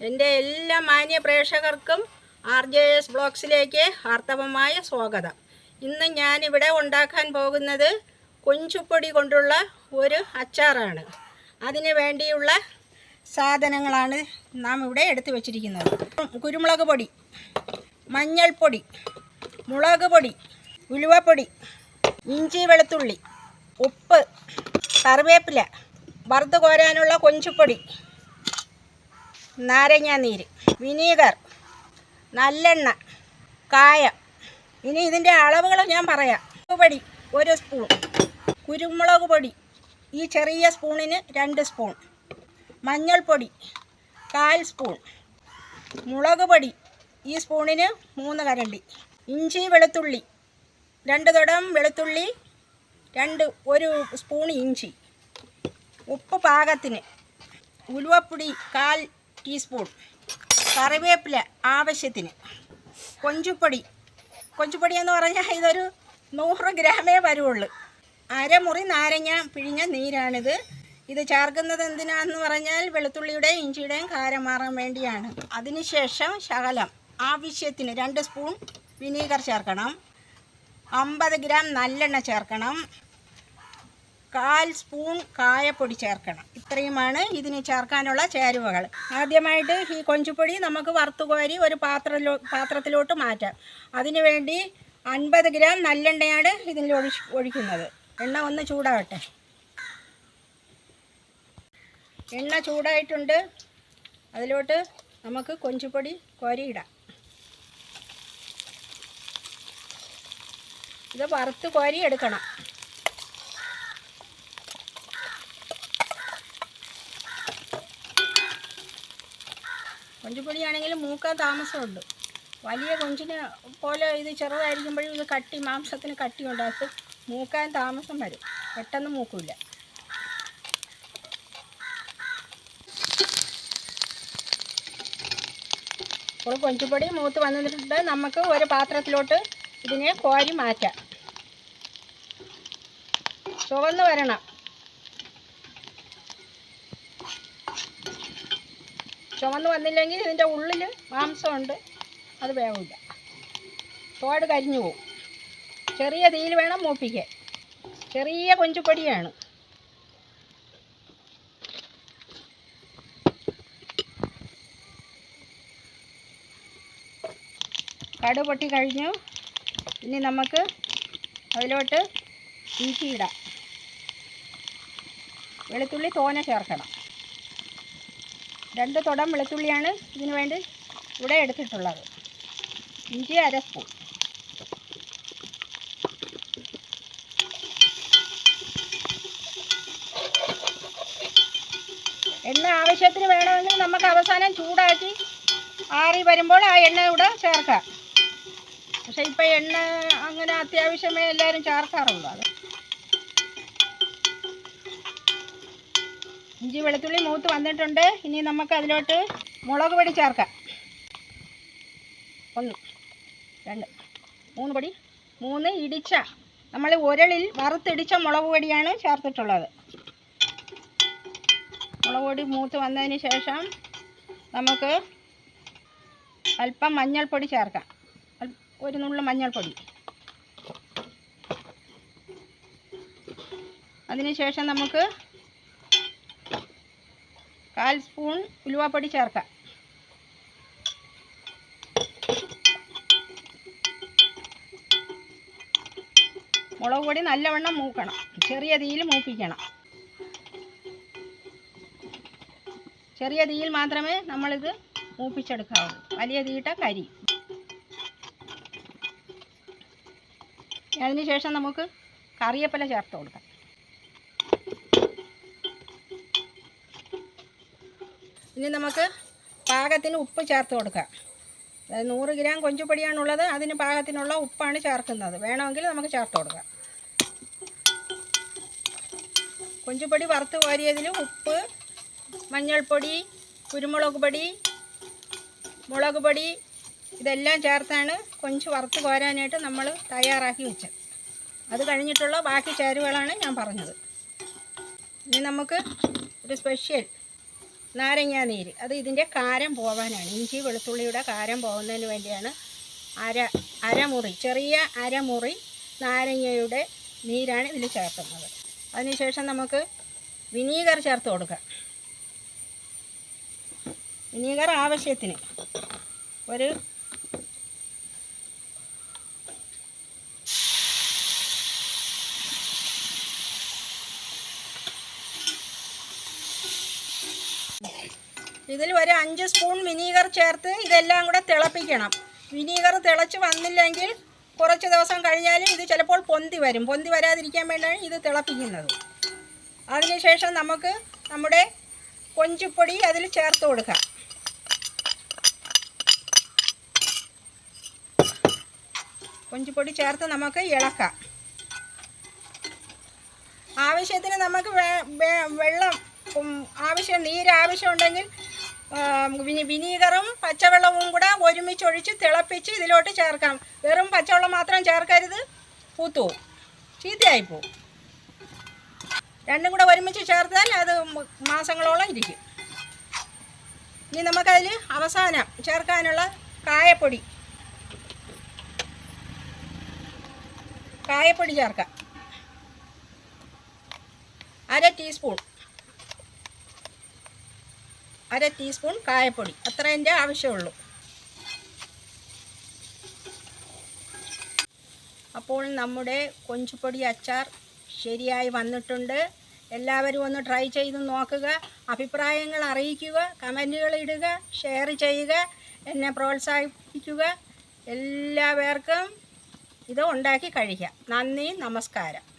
എന്റെ എല്ലാ മാന്യ പ്രേക്ഷകർക്കും ആർ ജെ എസ് ബ്ലോഗ്സിലേക്ക് ആർത്തവമായ സ്വാഗതം. ഇന്ന് ഞാനിവിടെ ഉണ്ടാക്കാൻ പോകുന്നത് കൊഞ്ചുപ്പൊടി കൊണ്ടുള്ള ഒരു അച്ചാറാണ്. അതിന് വേണ്ടിയുള്ള സാധനങ്ങളാണ് നാം ഇവിടെ എടുത്തു വച്ചിരിക്കുന്നത്. കുരുമുളക് പൊടി മഞ്ഞൾപ്പൊടി മുളക് പൊടി ഉലുവപ്പൊടി ഇഞ്ചി വെളുത്തുള്ളി ഉപ്പ് കറിവേപ്പില വറുത്ത് കോരാനുള്ള കൊഞ്ചുപ്പൊടി നാരങ്ങാനീര് വിനീഗർ നല്ലെണ്ണ കായം. ഇനി ഇതിന്റെ അളവുകൾ ഞാൻ പറയാം. പൊടി ഒരു സ്പൂൺ കുരുമുളക് പൊടി ഈ ചെറിയ സ്പൂണിന് രണ്ട് സ്പൂൺ മഞ്ഞൾപ്പൊടി കാൽ സ്പൂൺ മുളക് പൊടി ഈ സ്പൂണിന് മൂന്ന് കരണ്ടി ഇഞ്ചി വെളുത്തുള്ളി രണ്ട് തുടം വെളുത്തുള്ളി രണ്ട് ഒരു സ്പൂൺ ഇഞ്ചി. ഉപ്പ് പാകത്തിന് ഉലുവപ്പൊടി കാൽ ടീസ്പൂൺ കറിവേപ്പില ആവശ്യത്തിന്. കൊഞ്ചുപ്പൊടി കൊഞ്ചുപ്പൊടി എന്ന് പറഞ്ഞാൽ ഇതൊരു നൂറ് ഗ്രാമേ വരുള്ളൂ അരമുറി നാരങ്ങ പിഴിഞ്ഞ നീരാണിത്. ഇത് ചേർക്കുന്നത് എന്തിനാണെന്ന് പറഞ്ഞാൽ വെളുത്തുള്ളിയുടെയും ഇഞ്ചിയുടെയും കാരം മാറാൻ വേണ്ടിയാണ്. അതിനുശേഷം ശകലം ആവശ്യത്തിന് രണ്ട് സ്പൂൺ വിനീഗർ ചേർക്കണം. അമ്പത് ഗ്രാം നല്ലെണ്ണ ചേർക്കണം. കാൽ സ്പൂൺ കായപ്പൊടി ചേർക്കണം. ഇത്രയുമാണ് ഇതിന് ചേർക്കാനുള്ള ചേരുവകൾ. ആദ്യമായിട്ട് ഈ കൊഞ്ചുപൊടി നമുക്ക് വറുത്തുകോരി ഒരു പാത്രത്തിലോ പാത്രത്തിലോട്ട് മാറ്റാം. അതിനുവേണ്ടി അൻപത് ഗ്രാം നല്ലെണ്ണയാണ് ഇതിൽ ഒഴിച്ച് ഒഴിക്കുന്നത്. എണ്ണ ഒന്ന് ചൂടാവട്ടെ. എണ്ണ ചൂടായിട്ടുണ്ട്. അതിലോട്ട് നമുക്ക് കൊഞ്ചുപൊടി കോരിയിടാം. ഇത് വറുത്ത് കോരി എടുക്കണം. കൊഞ്ചുപൊടിയാണെങ്കിൽ മൂക്കാൻ താമസമുണ്ട്. വലിയ കൊഞ്ചിന് പോലെ ഇത് ചെറുതായിരിക്കുമ്പോഴും ഇത് കട്ടി മാംസത്തിന് കട്ടി ഉണ്ടാക്കും. മൂക്കാൻ താമസം വരും. പെട്ടെന്ന് മൂക്കില്ല ഇപ്പോൾ കൊഞ്ചുപൊടി മൂത്ത് വന്നിട്ടുണ്ട്. നമുക്ക് ഒരു പാത്രത്തിലോട്ട് ഇതിനെ കോരി മാറ്റാം. ചുവന്ന് വരണം. ചുവന്ന് വന്നില്ലെങ്കിൽ ഇതിന്റെ ഉള്ളിൽ മാംസമുണ്ട് അത് വേവില്ല. തോട് കരിഞ്ഞു പോവും. ചെറിയ തീയിൽ വേണം മൂപ്പിക്കാൻ. ചെറിയ കൊഞ്ചുപൊടിയാണ്. കടു പൊട്ടി കഴിഞ്ഞു. ഇനി നമുക്ക് അതിലോട്ട് ഇഞ്ചി വെളുത്തുള്ളി തോനെ ചേർക്കണം. രണ്ട് തുടം വെളുത്തുള്ളിയാണ് ഇതിനു വേണ്ടി ഇവിടെ എടുത്തിട്ടുള്ളത്. ഇഞ്ചി അര സ്പൂൺ. എണ്ണ ആവശ്യത്തിന് വേണമെങ്കിൽ നമുക്ക് അവസാനം ചൂടാക്കി ആറി വരുമ്പോൾ ആ എണ്ണ ഇവിടെ ചേർക്കാം. പക്ഷേ ഇപ്പം എണ്ണ അങ്ങനെ അത്യാവശ്യമേ എല്ലാവരും ചേർക്കാറുള്ളൂ. അത് ഇഞ്ചി വെളുത്തുള്ളി മൂത്ത് വന്നിട്ടുണ്ട്. ഇനി നമുക്ക് അതിലോട്ട് മുളക് പൊടി ചേർക്കാം. ഒന്ന് രണ്ട് മൂന്ന് പൊടി. മൂന്ന് ഇടിച്ച നമ്മൾ ഉരളിൽ വറുത്തിടിച്ച മുളക് പൊടിയാണ് ചേർത്തിട്ടുള്ളത്. മുളക് പൊടി മൂത്ത് വന്നതിന് ശേഷം നമുക്ക് അല്പം മഞ്ഞൾപ്പൊടി ചേർക്കാം. ഒരു നുള്ളു മഞ്ഞൾപ്പൊടി. അതിനുശേഷം നമുക്ക് കാൽ സ്പൂൺ ഉലുവാപ്പൊടി ചേർക്കാം. മുളക് പൊടി നല്ലവണ്ണം മൂക്കണം. ചെറിയ തീയിൽ മൂപ്പിക്കണം. ചെറിയ തീയിൽ മാത്രമേ നമ്മളിത് മൂപ്പിച്ചെടുക്കാവുള്ളൂ വലിയ തീയിട്ട കരി. അതിനുശേഷം നമുക്ക് കറിയപ്പല ചേർത്ത് കൊടുക്കാം. ഇനി നമുക്ക് പാകത്തിന് ഉപ്പ് ചേർത്ത് കൊടുക്കാം. അതായത് നൂറ് ഗ്രാം കൊഞ്ചുപൊടിയാണുള്ളത് അതിന് പാകത്തിനുള്ള ഉപ്പാണ് ചേർക്കുന്നത്. വേണമെങ്കിൽ നമുക്ക് ചേർത്ത് കൊടുക്കാം. കൊഞ്ചുപൊടി വറുത്ത് കോരിയതിന് ഉപ്പ് മഞ്ഞൾപ്പൊടി കുരുമുളക് പൊടി മുളക് പൊടി ഇതെല്ലാം ചേർത്താണ് കൊഞ്ച് വറുത്ത് കോരാനായിട്ട് നമ്മൾ തയ്യാറാക്കി വെച്ചത്. അത് കഴിഞ്ഞിട്ടുള്ള ബാക്കി ചേരുവകളാണ് ഞാൻ പറഞ്ഞത്. ഇനി നമുക്ക് ഒരു സ്പെഷ്യൽ നാരങ്ങാ നീര് അത് ഇതിന്റെ കാരം പോകാനാണ് ഇഞ്ചി വെളുത്തുള്ളിയുടെ കാരം പോകുന്നതിന് വേണ്ടിയാണ് അര അരമുറി ചെറിയ അരമുറി നാരങ്ങയുടെ നീരാണ് ഇതിൽ ചേർക്കുന്നത്. അതിനുശേഷം നമുക്ക് വിനീഗർ ചേർത്ത് കൊടുക്കാം. വിനീഗർ ആവശ്യത്തിന് ഒരു ഇതിൽ ഒരു അഞ്ച് സ്പൂൺ വിനീഗർ ചേർത്ത് ഇതെല്ലാം കൂടെ തിളപ്പിക്കണം. വിനീഗർ തിളച്ച് വന്നില്ലെങ്കിൽ കുറച്ച് ദിവസം കഴിഞ്ഞാലും ഇത് ചിലപ്പോൾ പൊന്തി വരും. പൊന്തി വരാതിരിക്കാൻ വേണ്ടിയാണ് ഇത് തിളപ്പിക്കുന്നത്. അതിനുശേഷം നമുക്ക് നമ്മുടെ കൊഞ്ചുപ്പൊടി അതിൽ ചേർത്ത് കൊടുക്കാം. കൊഞ്ചുപൊടി ചേർത്ത് നമുക്ക് ഇളക്കാം. ആവശ്യത്തിന് നമുക്ക് വെള്ളം ആവശ്യം നീര് ആവശ്യമുണ്ടെങ്കിൽ വിനീഗറും പച്ചവെള്ളവും കൂടെ ഒരുമിച്ച് ഒഴിച്ച് തിളപ്പിച്ച് ഇതിലോട്ട് ചേർക്കാം. വെറും പച്ചവെള്ളം മാത്രം ചേർക്കരുത്. പൂത്തു ചീത്തയായിപ്പോവും രണ്ടും കൂടെ ഒരുമിച്ച് ചേർത്താൽ അത് മാസങ്ങളോളം ഇരിക്കും. ഇനി നമുക്കതിൽ അവസാനം ചേർക്കാനുള്ള കായപ്പൊടി. കായപ്പൊടി ചേർക്കാം. അര ടീസ്പൂൺ. അര ടീസ്പൂൺ കായപ്പൊടി. അത്രേന്റെ ആവശ്യമുള്ളൂ. അപ്പോൾ നമ്മുടെ കൊഞ്ചുപൊടി അച്ചാർ ശരിയായി വന്നിട്ടുണ്ട്. എല്ലാവരും ഒന്ന് ട്രൈ ചെയ്ത് നോക്കുക. അഭിപ്രായങ്ങൾ അറിയിക്കുക. കമന്റുകൾ ഇടുക. ഷെയർ ചെയ്യുക. എന്നെ പ്രോത്സാഹിപ്പിക്കുക. എല്ലാവർക്കും ഇത് ഉണ്ടാക്കി കഴിക്കാം. നന്ദി. നമസ്കാരം.